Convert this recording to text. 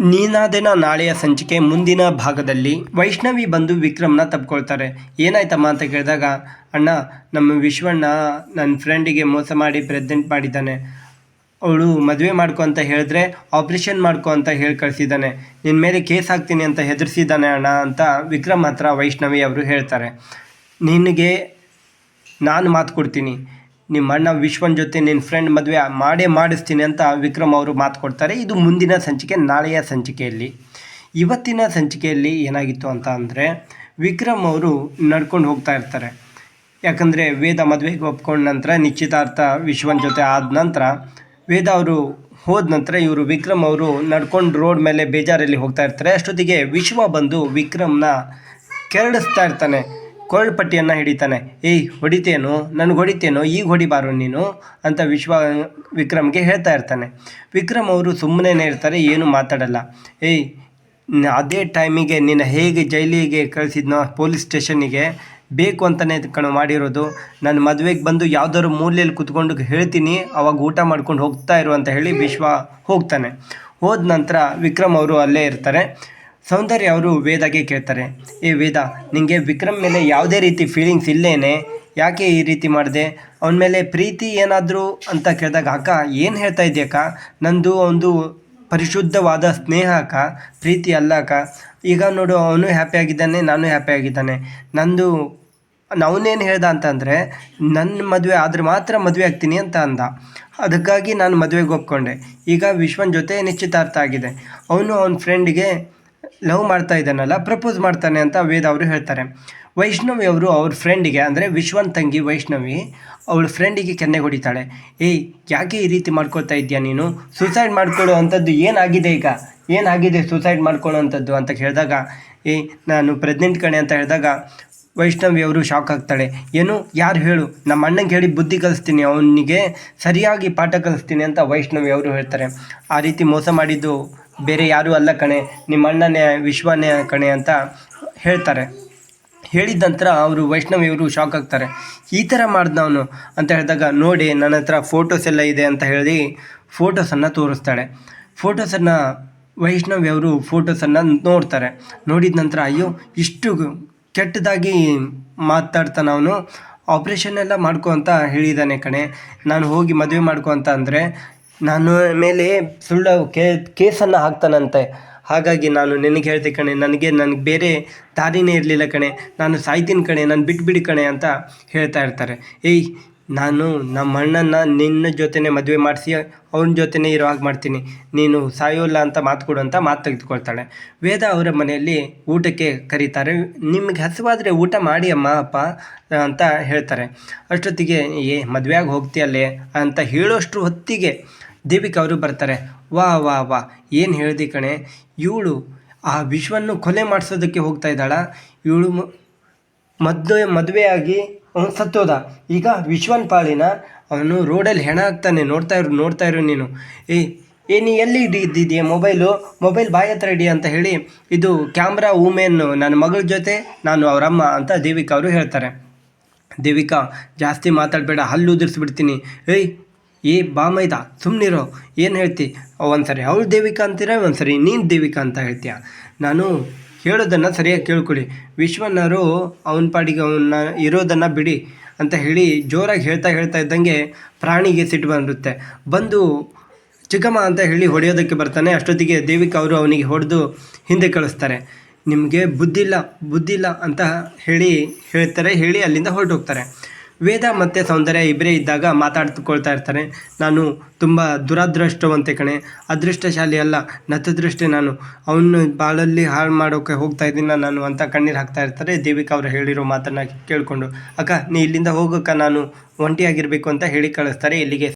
ನೀನಾದೇನ ನಾಳೆಯ ಸಂಚಿಕೆ ಮುಂದಿನ ಭಾಗದಲ್ಲಿ. ವೈಷ್ಣವಿ ಬಂದು ವಿಕ್ರಮ್ನ ತಪ್ಕೊಳ್ತಾರೆ. ಏನಾಯ್ತಮ್ಮ ಅಂತ ಕೇಳಿದಾಗ, ಅಣ್ಣ, ನಮ್ಮ ವಿಶ್ವಣ್ಣ ನನ್ನ ಫ್ರೆಂಡಿಗೆ ಮೋಸ ಮಾಡಿ ಪ್ರೆಸೆಂಟ್ ಮಾಡಿದ್ದಾನೆ. ಅವಳು ಮದುವೆ ಮಾಡ್ಕೊ ಅಂತ ಹೇಳಿದ್ರೆ ಆಪ್ರೇಷನ್ ಮಾಡ್ಕೊ ಅಂತ ಹೇಳಿ ಕಳಿಸಿದ್ದಾನೆ. ನಿನ್ನ ಮೇಲೆ ಕೇಸ್ ಹಾಕ್ತೀನಿ ಅಂತ ಹೆದರ್ಸಿದ್ದಾನೆ ಅಣ್ಣ ಅಂತ ವಿಕ್ರಮ್ ಹತ್ರ ವೈಷ್ಣವಿ ಅವರು ಹೇಳ್ತಾರೆ. ನಿನಗೆ ನಾನು ಮಾತು ಕೊಡ್ತೀನಿ ನಿಮ್ಮ ಅಣ್ಣ ವಿಶ್ವನ್ ಜೊತೆ ನಿನ್ನ ಫ್ರೆಂಡ್ ಮದುವೆ ಮಾಡೇ ಮಾಡಿಸ್ತೀನಿ ಅಂತ ವಿಕ್ರಮ್ ಅವರು ಮಾತು ಕೊಡ್ತಾರೆ. ಇದು ಮುಂದಿನ ಸಂಚಿಕೆ, ನಾಳೆಯ ಸಂಚಿಕೆಯಲ್ಲಿ. ಇವತ್ತಿನ ಸಂಚಿಕೆಯಲ್ಲಿ ಏನಾಗಿತ್ತು ಅಂತ ಅಂದರೆ, ವಿಕ್ರಮ್ ಅವರು ನಡ್ಕೊಂಡು ಹೋಗ್ತಾ ಇರ್ತಾರೆ. ಯಾಕಂದರೆ ವೇದ ಮದುವೆಗೆ ಒಪ್ಕೊಂಡ ನಂತರ, ನಿಶ್ಚಿತಾರ್ಥ ವಿಶ್ವನ್ ಜೊತೆ ಆದ ನಂತರ, ವೇದ ಅವರು ಹೋದ ನಂತರ ಇವರು ವಿಕ್ರಮ್ ಅವರು ನಡ್ಕೊಂಡು ರೋಡ್ ಮೇಲೆ ಬೇಜಾರಲ್ಲಿ ಹೋಗ್ತಾ ಇರ್ತಾರೆ. ಅಷ್ಟೊತ್ತಿಗೆ ವಿಶ್ವ ಬಂದು ವಿಕ್ರಮ್ನ ಕೆರಳಿಸ್ತಾ ಇರ್ತಾನೆ. ಕೊರಳು ಪಟ್ಟಿಯನ್ನು ಹಿಡಿತಾನೆ. ಏಯ್, ಹೊಡಿತೇನು? ನನಗೆ ಹೊಡಿತೇನೋ? ಈಗ ಹೊಡಿಬಾರು ನೀನು? ಅಂತ ವಿಶ್ವ, ವಿಕ್ರಮ್ಗೆ ಹೇಳ್ತಾ ಇರ್ತಾನೆ. ವಿಕ್ರಮ್ ಅವರು ಸುಮ್ಮನೆ ಇರ್ತಾರೆ, ಏನು ಮಾತಾಡಲ್ಲ. ಏಯ್ ಅದೇ ಟೈಮಿಗೆ ನಿನ್ನ ಹೇಗೆ ಜೈಲಿಗೆ ಕಳಿಸಿದ್ನೋ, ಪೊಲೀಸ್ ಸ್ಟೇಷನ್ನಿಗೆ, ಬೇಕು ಅಂತಲೇ ಕಣ ಮಾಡಿರೋದು. ನನ್ನ ಮದುವೆಗೆ ಬಂದು ಯಾವುದಾದ್ರು ಮೂಲೆಯಲ್ಲಿ ಕುತ್ಕೊಂಡು ಹೇಳ್ತೀನಿ, ಅವಾಗ ಊಟ ಮಾಡ್ಕೊಂಡು ಹೋಗ್ತಾ ಇರು ಅಂತ ಹೇಳಿ ವಿಶ್ವ ಹೋಗ್ತಾನೆ. ಹೋದ ನಂತರ ವಿಕ್ರಮ್ ಅವರು ಅಲ್ಲೇ ಇರ್ತಾರೆ. ಸೌಂದರ್ಯ ಅವರು ವೇದಾಗೆ ಕೇಳ್ತಾರೆ, ಏ ವೇದ ನಿಮಗೆ ವಿಕ್ರಮ್ ಮೇಲೆ ಯಾವುದೇ ರೀತಿ ಫೀಲಿಂಗ್ಸ್ ಇಲ್ಲೇನೆ? ಯಾಕೆ ಈ ರೀತಿ ಮಾಡಿದೆ? ಅವನ ಮೇಲೆ ಪ್ರೀತಿ ಏನಾದರೂ? ಅಂತ ಕೇಳಿದಾಗ, ಅಕ್ಕ, ಏನು ಹೇಳ್ತಾ ಇದೆಯಕ್ಕ ನಂದು ಒಂದು ಪರಿಶುದ್ಧವಾದ ಸ್ನೇಹ ಅಕ್ಕ, ಪ್ರೀತಿ ಅಲ್ಲ ಅಕ್ಕ. ಈಗ ನೋಡು, ಅವನು ಹ್ಯಾಪಿಯಾಗಿದ್ದಾನೆ ನಾನು ಹ್ಯಾಪಿಯಾಗಿದ್ದಾನೆ ನಂದು ಅವನೇನು ಹೇಳ್ದ ಅಂತಂದರೆ ನನ್ನ ಮದುವೆ ಆದರೆ ಮಾತ್ರ ಮದುವೆ ಆಗ್ತೀನಿ ಅಂತ ಅಂದ. ಅದಕ್ಕಾಗಿ ನಾನು ಮದುವೆಗೆ ಒಪ್ಕೊಂಡೆ. ಈಗ ವಿಶ್ವನ್ ಜೊತೆ ನಿಶ್ಚಿತಾರ್ಥ ಆಗಿದೆ. ಅವನು ಅವನ ಫ್ರೆಂಡಿಗೆ ಲವ್ ಮಾಡ್ತಾ ಇದ್ದಾನಲ್ಲ, ಪ್ರಪೋಸ್ ಮಾಡ್ತಾನೆ ಅಂತ ವೇದ ಅವರು ಹೇಳ್ತಾರೆ. ವೈಷ್ಣವಿ ಅವರು ಅವ್ರ ಫ್ರೆಂಡಿಗೆ, ಅಂದರೆ ವಿಶ್ವನ್ ತಂಗಿ ವೈಷ್ಣವಿ, ಅವಳ ಫ್ರೆಂಡಿಗೆ ಕೆನ್ನೆ ಹೊಡಿತಾಳೆ. ಏಯ್, ಯಾಕೆ ಈ ರೀತಿ ಮಾಡ್ಕೊಳ್ತಾ ಇದೆಯಾ ನೀನು? ಸುಸೈಡ್ ಮಾಡ್ಕೊಳ್ಳೋ ಅಂಥದ್ದು ಏನಾಗಿದೆ ಈಗ? ಏನಾಗಿದೆ ಸೂಸೈಡ್ ಮಾಡ್ಕೊಳ್ಳೋ ಅಂಥದ್ದು ಅಂತ ಹೇಳಿದಾಗ ಏಯ್, ನಾನು ಪ್ರೆಗ್ನೆಂಟ್ ಕಣೆ ಅಂತ ಹೇಳಿದಾಗ ವೈಷ್ಣವಿ ಅವರು ಶಾಕ್ ಆಗ್ತಾಳೆ. ಏನು, ಯಾರು ಹೇಳು? ನಮ್ಮ ಅಣ್ಣಂಗೆ ಹೇಳಿ ಬುದ್ಧಿ ಕಲಿಸ್ತೀನಿ, ಅವನಿಗೆ ಸರಿಯಾಗಿ ಪಾಠ ಕಲಿಸ್ತೀನಿ ಅಂತ ವೈಷ್ಣವಿ ಅವರು ಹೇಳ್ತಾರೆ. ಆ ರೀತಿ ಮೋಸ ಮಾಡಿದ್ದು ಬೇರೆ ಯಾರೂ ಅಲ್ಲ ಕಣೆ, ನಿಮ್ಮ ಅಣ್ಣನೇ, ವಿಶ್ವನೇ ಕಣೆ ಅಂತ ಹೇಳ್ತಾರೆ. ಹೇಳಿದ ನಂತರ ಅವರು ವೈಷ್ಣವಿಯವರು ಶಾಕ್ ಆಗ್ತಾರೆ. ಈ ಥರ ಮಾಡ್ದ ಅವನು ಅಂತ ಹೇಳಿದಾಗ, ನೋಡಿ, ನನ್ನ ಹತ್ರ ಫೋಟೋಸ್ ಎಲ್ಲ ಇದೆ ಅಂತ ಹೇಳಿ ಫೋಟೋಸನ್ನು ತೋರಿಸ್ತಾಳೆ. ಫೋಟೋಸನ್ನು ವೈಷ್ಣವಿಯವರು ಫೋಟೋಸನ್ನು ನೋಡ್ತಾರೆ. ನೋಡಿದ ನಂತರ, ಅಯ್ಯೋ, ಇಷ್ಟು ಕೆಟ್ಟದಾಗಿ ಮಾತಾಡ್ತಾನೆ ಅವನು. ಆಪ್ರೇಷನ್ ಎಲ್ಲ ಮಾಡ್ಕೊ ಅಂತ ಹೇಳಿದ್ದಾನೆ ಕಣೆ. ನಾನು ಹೋಗಿ ಮದುವೆ ಮಾಡ್ಕೊ ಅಂತ ಅಂದರೆ ನಾನು ಮೇಲೆ ಸುಳ್ಳು ಕೇ, ಕೇಸನ್ನು ಹಾಕ್ತಾನಂತೆ. ಹಾಗಾಗಿ ನಾನು ನಿನಗೆ ಹೇಳ್ತೆ ಕಣೆ, ನನಗೆ ನನಗೆ ಬೇರೆ ದಾರಿನೇ ಇರಲಿಲ್ಲ ಕಣೆ. ನಾನು ಸಾಯ್ತೀನಿ ಕಣೆ, ನಾನು ಬಿಟ್ಬಿಡಿ ಕಣೆ ಅಂತ ಹೇಳ್ತಾ ಇರ್ತಾರೆ. ಏಯ್ ನಾನು ನಮ್ಮ ಅಣ್ಣನ ನಿನ್ನ ಜೊತೆನೇ ಮದುವೆ ಮಾಡಿಸಿ, ಅವನ ಜೊತೆನೇ ಇರೋ ಹಾಗೆ ಮಾಡ್ತೀನಿ. ನೀನು ಸಾಯೋಲ್ಲ ಅಂತ ಮಾತು ಕೊಡು ಅಂತ ಮಾತು ತೆಗೆದುಕೊಳ್ತಾಳೆ. ವೇದ ಅವರ ಮನೆಯಲ್ಲಿ ಊಟಕ್ಕೆ ಕರೀತಾರೆ. ನಿಮಗೆ ಹಸಿವಾದರೆ ಊಟ ಮಾಡಿ ಅಮ್ಮ, ಅಪ್ಪ ಅಂತ ಹೇಳ್ತಾರೆ. ಅಷ್ಟೊತ್ತಿಗೆ, ಏ, ಮದುವೆಯಾಗಿ ಹೋಗ್ತೀಯಲ್ಲೇ? ಅಂತ ಹೇಳೋಷ್ಟು ಹೊತ್ತಿಗೆ ದೇವಿಕಾ ಅವರು ಬರ್ತಾರೆ. ವಾ ವಾ ವಾ, ಏನು ಹೇಳ್ದಿ ಕಣೆ? ಇವಳು ಆ ವಿಶ್ವನ್ನು ಕೊಲೆ ಮಾಡಿಸೋದಕ್ಕೆ ಹೋಗ್ತಾ ಇದ್ದಾಳ. ಇವಳು ಮದುವೆ, ಮದುವೆಯಾಗಿ ಅವನು ಸತ್ತೋದ. ಈಗ ವಿಶ್ವನ್ ಪಾಳಿನ ಅವನು ರೋಡಲ್ಲಿ ಹೆಣ ಹಾಕ್ತಾನೆ ನೋಡ್ತಾ ಇರು ನೋಡ್ತಾ ಇರು ನೀನು. ಏ ಏ, ನೀ ಎಲ್ಲಿ ಇಡಿ ಇದ್ದಿದೆಯಾ ಮೊಬೈಲು? ಮೊಬೈಲ್ ಬಾಯಿ ಹತ್ರ ಇಡಿ ಅಂತ ಹೇಳಿ ಇದು ಕ್ಯಾಮ್ರಾ ವುಮೆನ್ನು ನನ್ನ ಮಗಳ ಜೊತೆ ನಾನು ಅವರಮ್ಮ ಅಂತ ದೇವಿಕಾ ಅವರು ಹೇಳ್ತಾರೆ. ದೇವಿಕಾ, ಜಾಸ್ತಿ ಮಾತಾಡಬೇಡ, ಹಲ್ಲು ಉದುರಿಸ್ಬಿಡ್ತೀನಿ. ಏಯ್, ಏ, ಬಾ ಮೈದ ಸುಮ್ಮನಿರೋ ಏನು ಹೇಳ್ತಿ? ಒಂದ್ಸರಿ, ಅವಳು ದೇವಿಕಾ ಅಂತೀರ, ಒಂದ್ಸರಿ ನೀನು ದೇವಿಕಾ ಅಂತ ಹೇಳ್ತೀಯ? ನಾನು ಹೇಳೋದನ್ನು ಸರಿಯಾಗಿ ಕೇಳ್ಕೊಳ್ಳಿ. ವಿಶ್ವನರು ಅವನ ಪಾಡಿಗೆ ಅವನ್ನ ಇರೋದನ್ನು ಬಿಡಿ ಅಂತ ಹೇಳಿ ಜೋರಾಗಿ ಹೇಳ್ತಾ ಹೇಳ್ತಾ ಇದ್ದಂಗೆ ಪ್ರಾಣಿಗೆ ಸಿಟ್ಟು ಬಂದಿರುತ್ತೆ ಬಂದು ಚಿಕ್ಕಮ್ಮ ಅಂತ ಹೇಳಿ ಹೊಡೆಯೋದಕ್ಕೆ ಬರ್ತಾನೆ. ಅಷ್ಟೊತ್ತಿಗೆ ದೇವಿಕ ಅವರು ಅವನಿಗೆ ಹೊಡೆದು ಹಿಂದೆ ಕಳಿಸ್ತಾರೆ. ನಿಮಗೆ ಬುದ್ಧಿಲ್ಲ ಬುದ್ಧಿಲ್ಲ ಅಂತ ಹೇಳಿ ಹೇಳ್ತಾರೆ. ಹೇಳಿ ಅಲ್ಲಿಂದ ಹೊರಟೋಗ್ತಾರೆ. ವೇದ ಮತ್ತು ಸೌಂದರ್ಯ ಇಬ್ಬರೇ ಇದ್ದಾಗ ಮಾತಾಡ್ಕೊಳ್ತಾ ಇರ್ತಾರೆ. ನಾನು ತುಂಬ ದುರದೃಷ್ಟವಂತೆ ಕಣೆ. ಅದೃಷ್ಟಶಾಲಿ ಅಲ್ಲ, ನತದೃಷ್ಟೆ ನಾನು. ಅವನು ಬಾಳಲ್ಲಿ ಹಾಳು ಮಾಡೋಕ್ಕೆ ಹೋಗ್ತಾ ಇದ್ದೀನ ನಾನು ಅಂತ ಕಣ್ಣೀರು ಹಾಕ್ತಾ ಇರ್ತಾರೆ. ದೇವಿಕಾ ಅವರು ಹೇಳಿರೋ ಮಾತನ್ನು ಕೇಳಿಕೊಂಡು, ಅಕ್ಕ, ನೀ ಇಲ್ಲಿಂದ ಹೋಗಕ್ಕ ನಾನು ಒಂಟಿಯಾಗಿರಬೇಕು ಅಂತ ಹೇಳಿ ಕಳಿಸ್ತಾರೆ. ಇಲ್ಲಿಗೆ